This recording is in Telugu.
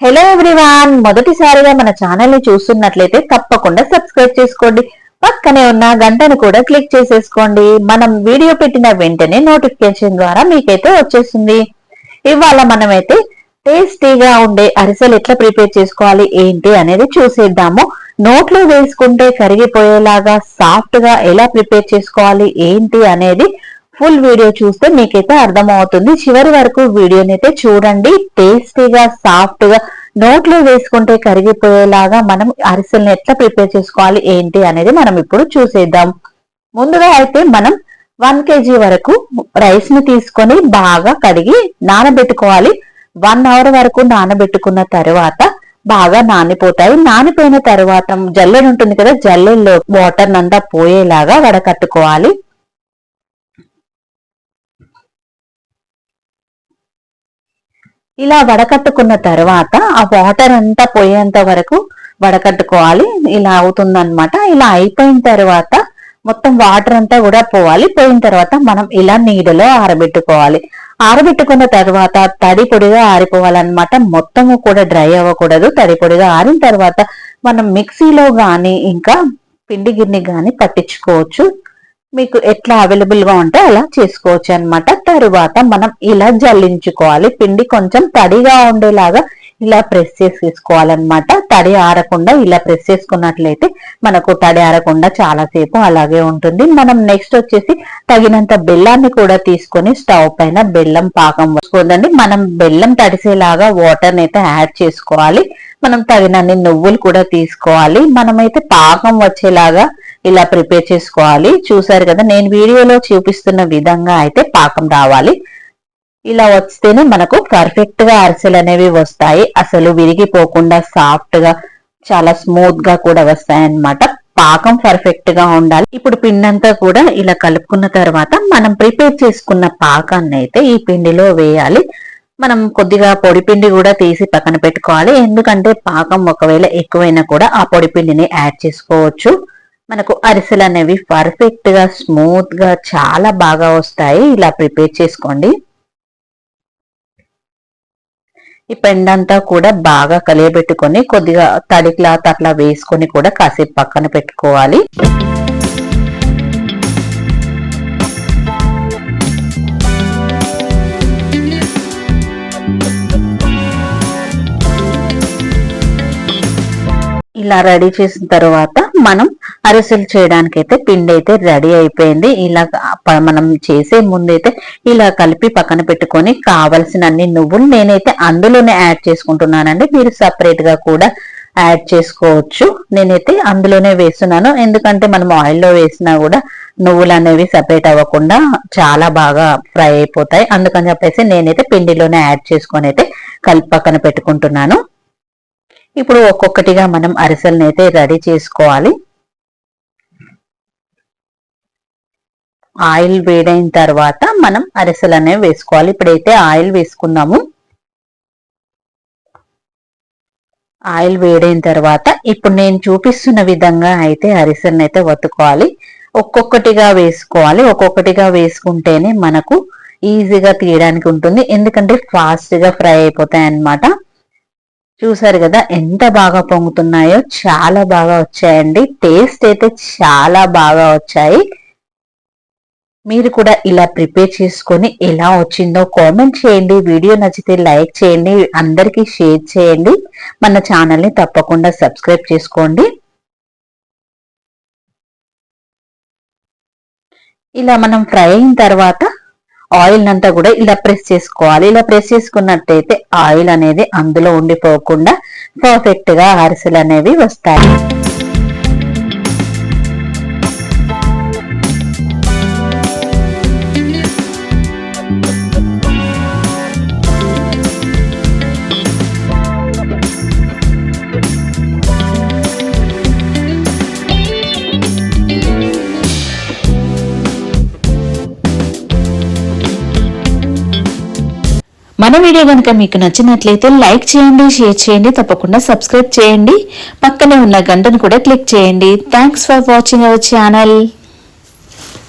హలో ఎవ్రీవాన్ మొదటిసారిగా మన ఛానల్ని చూస్తున్నట్లయితే తప్పకుండా సబ్స్క్రైబ్ చేసుకోండి. పక్కనే ఉన్న గంటను కూడా క్లిక్ చేసేసుకోండి. మనం వీడియో పెట్టిన వెంటనే నోటిఫికేషన్ ద్వారా మీకైతే వచ్చేస్తుంది. ఇవాళ మనమైతే టేస్టీగా ఉండే అరిసెలు ఎట్లా ప్రిపేర్ చేసుకోవాలి ఏంటి అనేది చూసేద్దాము. నోట్లో వేసుకుంటే కరిగిపోయేలాగా సాఫ్ట్గా ఎలా ప్రిపేర్ చేసుకోవాలి ఏంటి అనేది ఫుల్ వీడియో చూస్తే మీకైతే అర్థమవుతుంది. చివరి వరకు వీడియోని అయితే చూడండి. టేస్టీగా సాఫ్ట్గా నోట్లో వేసుకుంటే కరిగిపోయేలాగా మనం అరిసెల్ని ఎట్లా ప్రిపేర్ చేసుకోవాలి ఏంటి అనేది మనం ఇప్పుడు చూసేద్దాం. ముందుగా అయితే మనం వన్ కేజీ వరకు రైస్ని తీసుకొని బాగా కడిగి నానబెట్టుకోవాలి. వన్ అవర్ వరకు నానబెట్టుకున్న తర్వాత బాగా నానిపోతాయి. నానిపోయిన తర్వాత జల్లెడ ఉంటుంది కదా జల్లెల్లో వాటర్ నంతా పోయేలాగా వడకట్టుకోవాలి. ఇలా వడకట్టుకున్న తర్వాత ఆ వాటర్ అంతా పోయేంత వరకు వడకట్టుకోవాలి. ఇలా అవుతుందన్నమాట. ఇలా అయిపోయిన తర్వాత మొత్తం వాటర్ అంతా కూడా పోవాలి. పోయిన తర్వాత మనం ఇలా నీడలో ఆరబెట్టుకోవాలి. ఆరబెట్టుకున్న తర్వాత తడి పొడిగా ఆరిపోవాలన్నమాట. మొత్తము కూడా డ్రై అవ్వకూడదు. తడి పొడిగా ఆరిన తర్వాత మనం మిక్సీలో గాని ఇంకా పిండి గిన్నె గాని పట్టించుకోవచ్చు. మీకు ఎట్లా అవైలబుల్గా ఉంటే అలా చేసుకోవచ్చు అనమాట తరువాత మనం ఇలా జల్లించుకోవాలి. పిండి కొంచెం తడిగా ఉండేలాగా ఇలా ప్రెస్ చేసేసుకోవాలన్నమాట. తడి ఆరకుండా ఇలా ప్రెస్ చేసుకున్నట్లయితే మనకు తడి ఆరకుండా చాలా సేపు అలాగే ఉంటుంది. మనం నెక్స్ట్ వచ్చేసి తగినంత బెల్లాన్ని కూడా తీసుకొని స్టవ్ పైన బెల్లం పాకం వస్తుందండి మనం బెల్లం తడిసేలాగా వాటర్ని అయితే యాడ్ చేసుకోవాలి. మనం తగినన్ని నువ్వులు కూడా తీసుకోవాలి. మనమైతే పాకం వచ్చేలాగా ఇలా ప్రిపేర్ చేసుకోవాలి. చూసారు కదా నేను వీడియోలో చూపిస్తున్న విధంగా అయితే పాకం రావాలి. ఇలా వస్తేనే మనకు పర్ఫెక్ట్గా అరిసెలు అనేవి వస్తాయి. అసలు విరిగిపోకుండా సాఫ్ట్గా చాలా స్మూత్గా కూడా వస్తాయన్నమాట. పాకం పర్ఫెక్ట్గా ఉండాలి. ఇప్పుడు పిండి అంతా కూడా ఇలా కలుపుకున్న తర్వాత మనం ప్రిపేర్ చేసుకున్న పాకాన్ని అయితే ఈ పిండిలో వేయాలి. మనం కొద్దిగా పొడి పిండి కూడా తీసి పక్కన పెట్టుకోవాలి. ఎందుకంటే పాకం ఒకవేళ ఎక్కువైనా కూడా ఆ పొడి పిండిని యాడ్ చేసుకోవచ్చు. మనకు అరిసెలు అనేవి పర్ఫెక్ట్గా స్మూత్గా చాలా బాగా వస్తాయి. ఇలా ప్రిపేర్ చేసుకోండి. ఈ పెండంతా కూడా బాగా కలియబెట్టుకొని కొద్దిగా తడి క్లాత్ అట్లా వేసుకొని కూడా కాసేపు పక్కన పెట్టుకోవాలి. ఇలా రెడీ చేసిన తర్వాత మనం అరిసెలు చేయడానికి అయితే పిండి అయితే రెడీ అయిపోయింది. ఇలా ప- మనం చేసే ముందైతే ఇలా కలిపి పక్కన పెట్టుకొని కావలసిన అన్ని నువ్వులు నేనైతే అందులోనే యాడ్ చేసుకుంటున్నానండి. మీరు సపరేట్గా కూడా యాడ్ చేసుకోవచ్చు. నేనైతే అందులోనే వేస్తున్నాను. ఎందుకంటే మనం ఆయిల్లో వేసినా కూడా నువ్వులు అనేవి సపరేట్ అవ్వకుండా చాలా బాగా ఫ్రై అయిపోతాయి. అందుకని చెప్పేసి నేనైతే పిండిలోనే యాడ్ చేసుకొని అయితే కలిపి పక్కన పెట్టుకుంటున్నాను. ఇప్పుడు ఒక్కొక్కటిగా మనం అరిసెలను అయితే రెడీ చేసుకోవాలి. ఆయిల్ వేడైన తర్వాత మనం అరిసెలు అనేవి వేసుకోవాలి. ఇప్పుడైతే ఆయిల్ వేసుకుందాము ఆయిల్ వేడైన తర్వాత ఇప్పుడు నేను చూపిస్తున్న విధంగా అయితే అరిసెలను అయితే వత్తుకోవాలి. ఒక్కొక్కటిగా వేసుకోవాలి. ఒక్కొక్కటిగా వేసుకుంటేనే మనకు ఈజీగా తీయడానికి ఉంటుంది. ఎందుకంటే ఫాస్ట్గా ఫ్రై అయిపోతాయి అన్నమాట. చూసారు కదా ఎంత బాగా పొంగుతున్నాయో చాలా బాగా వచ్చాయండి. టేస్ట్ అయితే చాలా బాగా వచ్చాయి. మీరు కూడా ఇలా ప్రిపేర్ చేసుకొని ఎలా వచ్చిందో కామెంట్ చేయండి. వీడియో నచ్చితే లైక్ చేయండి. అందరికీ షేర్ చేయండి. మన ఛానల్ని తప్పకుండా సబ్స్క్రైబ్ చేసుకోండి. ఇలా మనం ఫ్రై అయిన తర్వాత ఆయిల్ అంతా కూడా ఇలా ప్రెస్ చేసుకోవాలి. ఇలా ప్రెస్ చేసుకున్నట్టయితే ఆయిల్ అనేది అందులో ఉండిపోకుండా పర్ఫెక్ట్గా అరిసెలు అనేవి వస్తాయి. మన వీడియో కనుక మీకు నచ్చినట్లయితే లైక్ చేయండి షేర్ చేయండి తప్పకుండా సబ్స్క్రైబ్ చేయండి. పక్కనే ఉన్న గంటను కూడా క్లిక్ చేయండి. Thanks for watching our channel